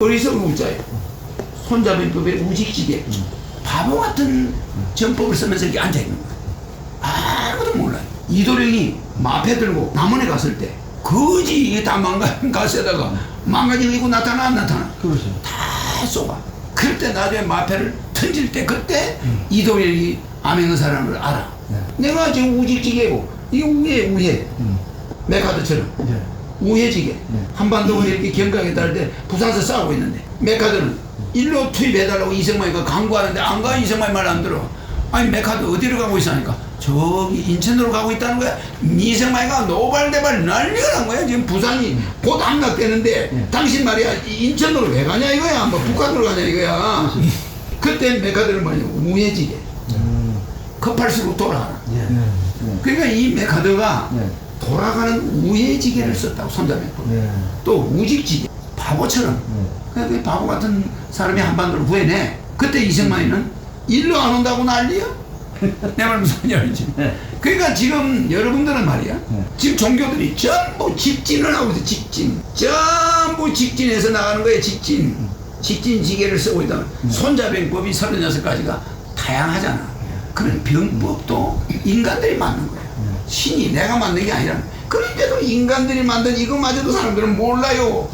어리석은 우자예요. 손잡이법의 우직지게 바보 같은 전법을 쓰면서 이렇게 앉아 있는 거예요. 아무도 몰라요. 이도령이 마패 들고 남원에 갔을 때 거지 이게 다 망가진 가세다가 망가지고 나타나 안 나타나 그렇죠. 다 쏘아. 그럴 때 나중에 마패를 던질 때 그때 이도령이 암행의사라는 걸 알아. 네. 내가 지금 우직지게고 이게 우회 우회 음. 메카드처럼 네. 우회지게 네. 한반도가 이렇게 경각에 따를 때 부산에서 싸우고 있는데 메카드는 일로 투입해달라고 이승만이가 강구하는데 안 가 이승만이 말 안 들어 아니 메카드 어디로 가고 있어 하니까 저기 인천으로 가고 있다는 거야 이승만이가 노발대발 난리가 난 거야 지금 부산이 곧 함락되는데 네. 당신 말이야 이 인천으로 왜 가냐 이거야 뭐 북한으로 가냐 이거야 그때 메카드는 뭐냐 우회지게 음. 급할수록 돌아가라 예. 네. 네. 그러니까 이 메카드가 네. 돌아가는 우회지게를 썼다고 손잡이법 네. 또 우직지게 바보처럼. 네. 그그 바보 같은 사람이 한반도를 구해내. 그때 이승만이는 일로 안 온다고 난리야? 내말 무슨 말인지. 네. 그러니까 지금 여러분들은 말이야. 네. 지금 종교들이 전부 직진을 하고 있어 직진. 전부 직진해서 나가는 거예요 직진. 직진지게를 쓰고 있다 손자병법이 36가지가 다양하잖아. 그런 병법도 인간들이 만든 거야 신이 내가 만든 게 아니라. 그런데도 인간들이 만든 이거마저도 사람들은 몰라요.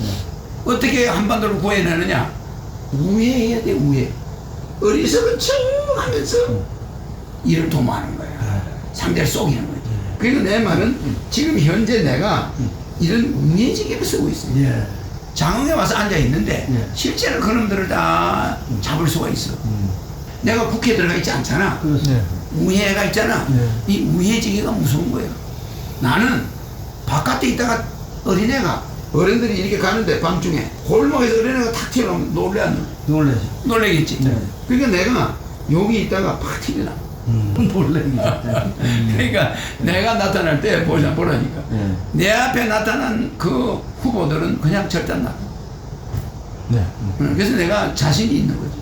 어떻게 한반도를 구해내느냐? 우회해야 돼 우회. 어리석은 척 하면서 일을 도모하는 거야. 상대를 속이는 거지. 그리고 내 말은 지금 현재 내가 이런 우회지기를 쓰고 있어요 예. 장흥에 와서 앉아 있는데 예. 실제로 그놈들을 다 잡을 수가 있어. 음. 내가 국회에 들어가 있지 않잖아. 그렇죠. 네. 우회가 있잖아. 네. 이 우회지기가 무서운 거예요. 나는 바깥에 있다가 어린애가 어른들이 이렇게 가는데 밤 중에 골목에서 어린애가 탁 튀어나오면 놀래 안 놀래? 놀라죠. 놀래겠지. 네. 그러니까 내가 여기 있다가 팍 튀어나. 음. 놀랍니다. 그러니까 내가 나타날 때 보자 보라니까. 네. 내 앞에 나타난 그 후보들은 그냥 절단 나. 네. 그래서 내가 자신이 있는 거지.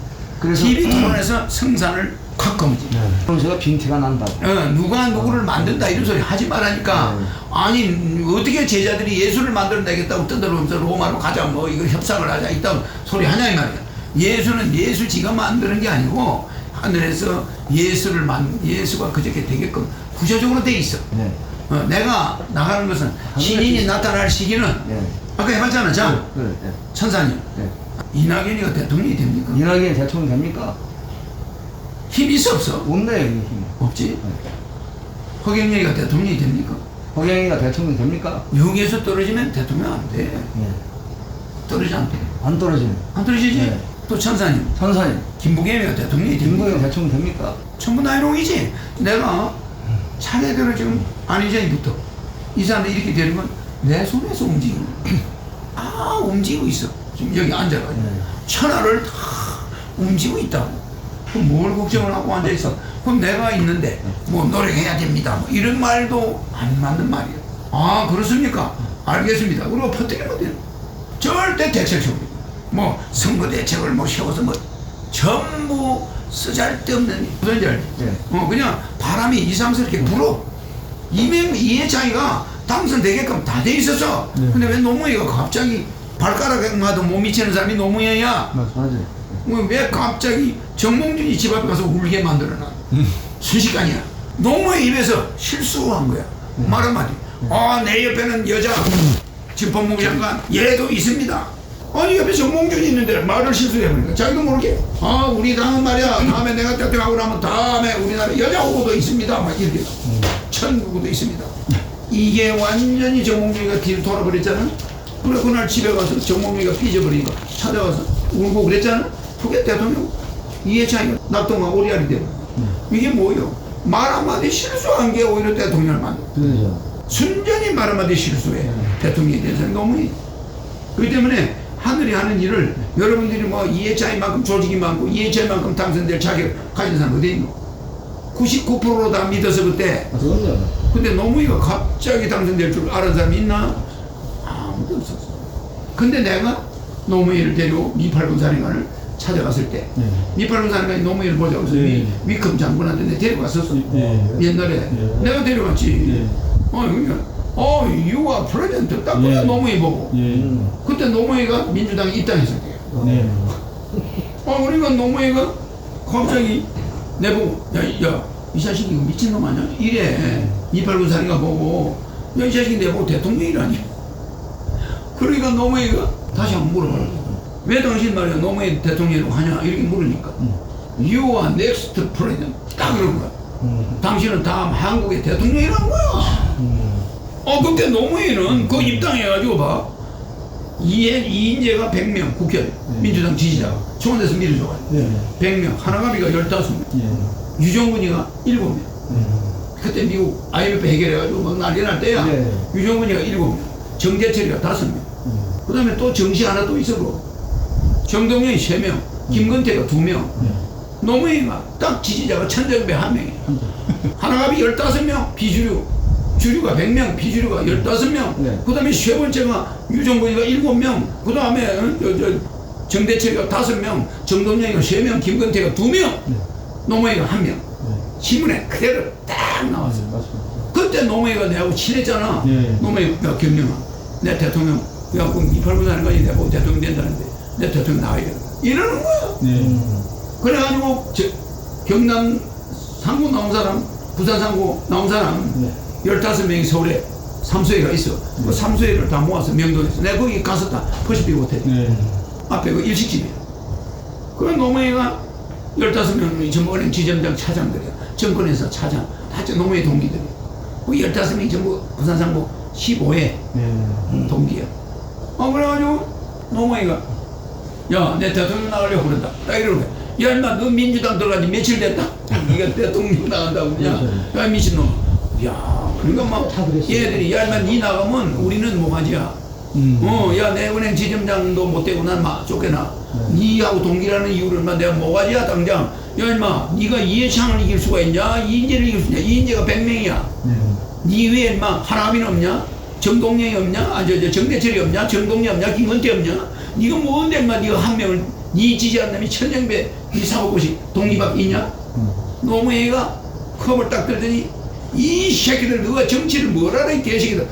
그래서 TV 토론에서 성산을 확 검지. 네. 평소가 빈티가 난다. 어, 누가 누구를 만든다 이런 소리 하지 말라니까 네. 아니 어떻게 제자들이 예수를 만들어내겠다고 떠들면서 로마로 가자 뭐 이거 협상을 하자 이딴 소리 하냐 이 말이야 예수는 예수 지가 만드는 게 아니고 하늘에서 예수를 만 예수가 그저께 되게끔 구조적으로 돼 있어 네. 어, 내가 나가는 것은 신인이 나타날 시기는 네. 아까 해봤잖아 자 그래. 네. 천사님 네. 이낙연이가 대통령이 됩니까 이낙연 대통령 됩니까? 힘 있어 없어 없네 여기 힘. 없지 허경영이가 대통령이 됩니까 허경이가 대통령 됩니까? 여기에서 떨어지면 대통령 안 돼. 예. 떨어지지 않대. 안 떨어지네. 안 떨어지지? 네. 또 천사님, 천사님. 김부겸이가 대통령이 됩니까? 김부겸 대통령 됩니까? 전부 나이롱이지. 내가 차례대로 지금 안희정이부터 이 사람들 이렇게 되는 건 내 손에서 움직이는 거야. 아, 움직이고 있어. 지금 여기 앉아가지고. 네. 천하를 다 움직이고 있다고. 그럼 뭘 걱정을 하고 앉아 있어? 그럼 내가 있는데 뭐 노력해야 됩니다. 뭐 이런 말도 안 맞는 말이에요. 아, 그렇습니까? 알겠습니다. 그리고 퍼뜨리면 돼요. 절대 대책적으로. 뭐 선거 대책을 뭐 세워서 뭐 전부 쓰잘데없는 무슨 지 알지? 네. 어, 그냥 바람이 이상스럽게 불어. 이명 이해창이가 당선되게끔 다 돼 있었어. 네. 근데 왜 노무현이가 갑자기 발가락마도 못 미치는 사람이 노무현이야? 맞아요. 뭐 왜 갑자기 정몽준이 집 앞에 가서 울게 만들어놔? 순식간이야. 노무현 입에서 실수한 거야. 말 한마디. 아, 내 옆에는 여자, 지금 법무부 장관, 얘도 있습니다. 아니, 옆에 정몽준이 있는데 말을 실수해버리니까 자기도 모르게. 아, 우리 당은 말이야. 다음에 내가 대통령하고 나면 다음에 우리나라 여자 후보도 있습니다. 막 이렇게. 천 후보도 있습니다. 이게 완전히 정몽준이가 뒤를 돌아버렸잖아. 그래, 그날 집에 가서 정몽준이가 삐져버리니까 찾아가서 울고 그랬잖아. 그게 대통령. 이해창이가 낙동과 오리알이 되고. 이게 뭐요? 말 한마디 실수한 게 오히려 대통령을 만들어. 그렇죠. 순전히 말 한마디 실수해. 대통령에 대해서는 너무. 그렇기 때문에 하늘이 하는 일을 여러분들이 뭐 이해차이만큼 조직이 많고 이해차이만큼 당선될 자격 가진 사람 어디 있노? 99%로 다 믿어서 그때. 아, 그럼요. 근데 노무이가 갑자기 당선될 줄 아는 사람이 있나? 아무도 없었어. 근데 내가 노무이를 데리고 미팔군 사령관을 찾아갔을 때 네. 미팔군 사령관이 노무이를 보자고 해서 네. 위, 위컴 장군한테 내 데려갔었어. 네. 옛날에 네. 내가 데려갔지. 네. 어, 그러니까 어, 유아 프레젠트 딱 그래 네. 노무이 보고. 예. 그때 노무이가 민주당에 입당했을 때야. 네. 아, 그러니까 노무현가 갑자기 내보고, 야, 야, 이 자식이 미친놈 아니야? 이래. 2894인가 보고, 야, 이 자식이 내보고 대통령이라니. 그러니까 노무현가 다시 한번 물어봐라. 왜 당신 말이야, 노무현 대통령이라고 하냐? 이렇게 물으니까. You are next president. 딱 그런 거야. 음. 당신은 다음 한국의 대통령이란 거야. 음. 어, 그때 노무현은 그 입당해가지고 봐. 이인, 이인재가 100명, 국회, 민주당 지지자. 청와대에서 밀어줘가지고. 네. 100명, 하나가비가 15명, 예. 유정근이가 7명. 음. 그때 미국 IMF 해결해가지고 막 난리 날 때야. 네. 유정근이가 7명, 정재철이가 5명. 음. 그 다음에 또 정시 하나 또 있었고. 정동영이 3명, 김건태가 2명. 네. 노무현이가 딱 지지자가 천정배 한 명이야. 하나갑이 15명, 비주류. 주류가 100명, 비주류가 15명. 네. 그 다음에 세 번째가 유정근이가 7명. 그 다음에 어, 정대철이가 5명, 정동영이가 3명, 김건태가 2명. 네. 노무현이가 1명. 네. 신문에 그대로 딱 나왔어. 네. 그때 노무현이가 내하고 친했잖아. 네. 노무현, 야, 경영아. 내 대통령, 야, 그럼 28분 하는 내가 뭐 대통령 된다는데, 내 대통령 나와야 된다. 이러는 거야. 네. 그래가지고 저, 경남 상고 나온 사람, 부산 상고 나온 사람 네. 15명이 서울에 삼소회가 있어. 그 삼소회를 다 모아서 명동에서 내가 거기 가서 다 퍼시피 못해. 네. 앞에 그 일식집이야. 그 노무현이가 15명이 전부 은행 지점장 차장들이야. 정권에서 차장. 다 노무현 동기들이야. 그 15명이 전부 부산 상고 15회 네. 동기야. 어, 그래가지고, 노무이가, 야, 내 대통령 나가려고 그런다. 딱 이러고, 야, 임마, 너 민주당 들어간 지 며칠 됐다? 네가 대통령 나간다고. 야, 야, 미친놈. 야, 그러니까 막. 얘들이, 야, 임마, 니 나가면 우리는 뭐하지야. 음. 어, 야, 내 은행 지점장도 못 되고 난 막 쫓겨나. 니하고 동기라는 이유를 막 내가 뭐가지야, 당장. 야, 임마, 니가 이해창을 이길 수가 있냐? 이인재를 이길 수 있냐? 이인재가 100명이야. 네. 니 외에 막 하나빈 없냐? 정동영이 없냐? 아, 저, 저 정대철이 없냐? 정동이 없냐? 김건태 없냐? 니가 뭔데 인마 니가 한 명을 니 지지한 놈이 천정배 니 사고곳이 동리밖에 있냐? 음. 노무현이가 컵을 딱 들더니 이 새끼들 누가 정치를 뭐라래 이 개새끼들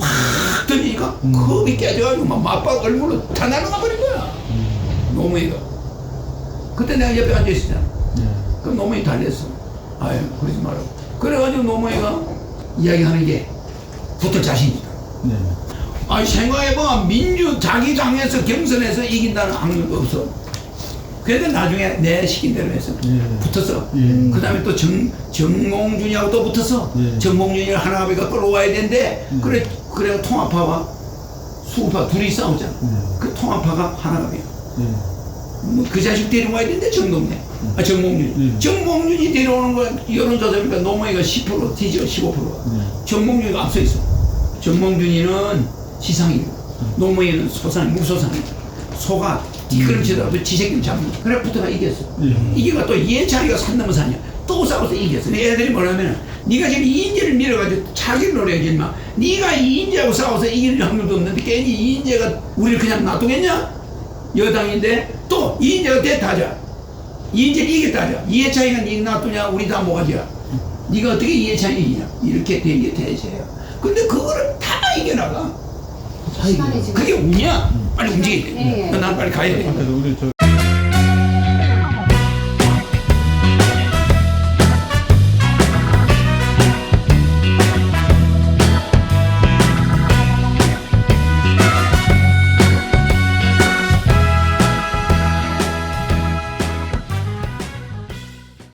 팍 던지니까 음. 컵이 깨져가지고 막 맞박 얼굴로 다 날아가 버린 거야 노무현이가 그때 내가 옆에 앉아 있었잖아 네. 그럼 노무현이 달랬어. 아유, 그러지 말라고. 그래가지고 노무현이가 이야기하는 게 붙을 자신이다. 네. 아니, 생각해봐. 민주, 자기 당에서 경선에서 이긴다는 확률도 없어. 그래도 나중에 내 시킨 대로 해서 예. 붙었어. 예. 그 다음에 또 정, 정몽준이하고 또 붙었어. 예. 정몽준이를 하나비가 끌어와야 되는데, 예. 그래, 그래, 통합파와 수우파 둘이 싸우잖아. 예. 그 통합파가 하나갑이야. 네. 뭐그 자식 데려와야 되는데 정동네 아 정몽준 음. 정몽준이 데려오는 거 여론조사니까 노무현이가 10% 뒤져 15% 네. 정몽준이가 앞서 있어 정몽준이는 지상이고 노무현은 소상 무소상이고 소가 뒷걸음치더라도 지새끼를 잡는. 그래 붙어가 이겼어. 예. 이게가 또 이해창이가 산 넘어 산이야. 또 싸워서 이겼어. 애들이 뭐냐면 네가 지금 이인재를 밀어가지고 자기를 노려야지 마. 네가 이인재하고 싸워서 이길 확률도 없는데 괜히 이인재가 우리를 그냥 놔두겠냐? 여당인데 또 이인재가 됐다자. 이인재를 이겼다자. 이해창이가 니 놔두냐? 우리 다 뭐가지야 네가 어떻게 이해창이 이기냐? 이렇게 된게 대세야 근데 그거를 다 이겨나가 시간이 지금 그게 운이야. 빨리 움직여야 돼 예, 예. 난 빨리 가야 돼. 우리 저